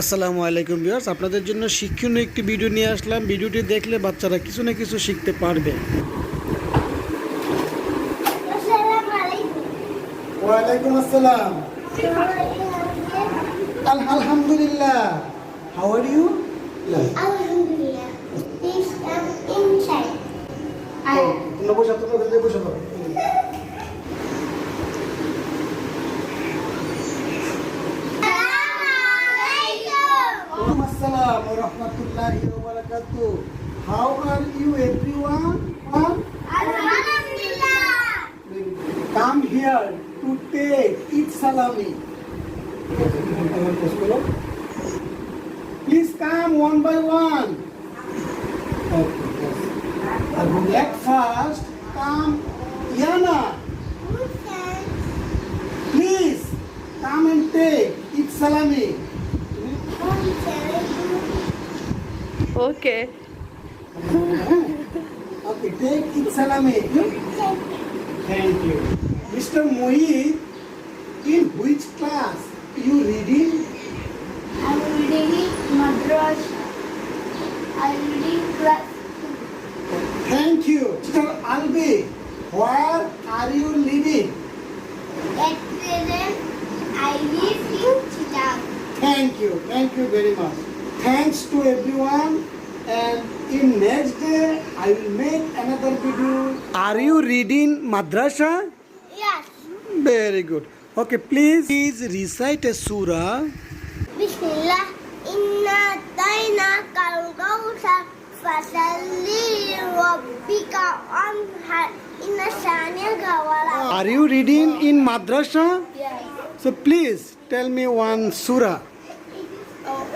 আসসালামু আলাইকুম ভিউয়ার্স আপনাদের জন্য শিক্ষণীয় একটি ভিডিও নিয়ে আসলাম। ভিডিওটি দেখলে বাচ্চারা কিছু না কিছু শিখতে পারবে। ওয়ালাইকুম আসসালাম। আলহামদুলিল্লাহ। হাউ আর ইউ আলহামদুলিল্লাহ। Um. I তোমরা বসে তোমরা বসে ওয়ালাইকুম আসসালাম ওয়া রাহমাতুল্লাহি ওয়া বারাকাতুহু how are you everyone Alhamdulillah. come here to take eat salami. Please come one by one. Okay, yes. And at first, come Yana. Please come and take eat salami. Okay. Okay, take eat salami. Thank you. Mr. Mohit, in which class you reading? I'm reading madrasa. I'm reading class. Thank you. Mr. Albi, where are you living? At present, I live in Chittagong. Thank you. Thank you very much. Thanks to everyone. And in next day, I will make another video. Are you reading madrasa? Yes. Very good. Okay, please, please recite a surah. Bismillah. Inna taina kalgausa fasalli rabbika anhar. Inna shaniaka wala. Are you reading in madrasa? Yes. So please tell me one surah.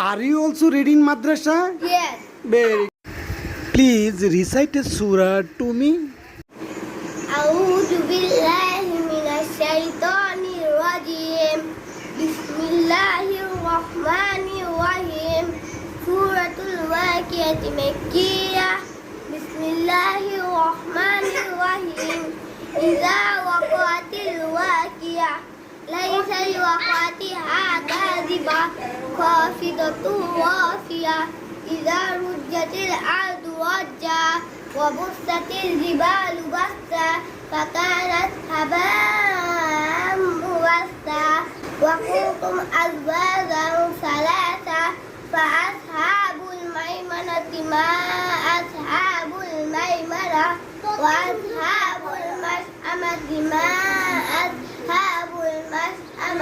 Are you also reading madrasa? Yes. Very. Please recite a surah to me. أعوذ بالله من الشيطان الرجيم بسم الله الرحمن الرحيم سورة الواقعة مكية بسم الله الرحمن الرحيم إذا وقعت الواقعة ليس لوقعتها كاذبة خافضة رافعة إذا رجت الأرض رجا وبست الجبال بسا فكانت هباء منبثا وكنتم أزواجا ثلاثة فأصحاب الميمنة ما أصحاب الميمنة. وأصحاب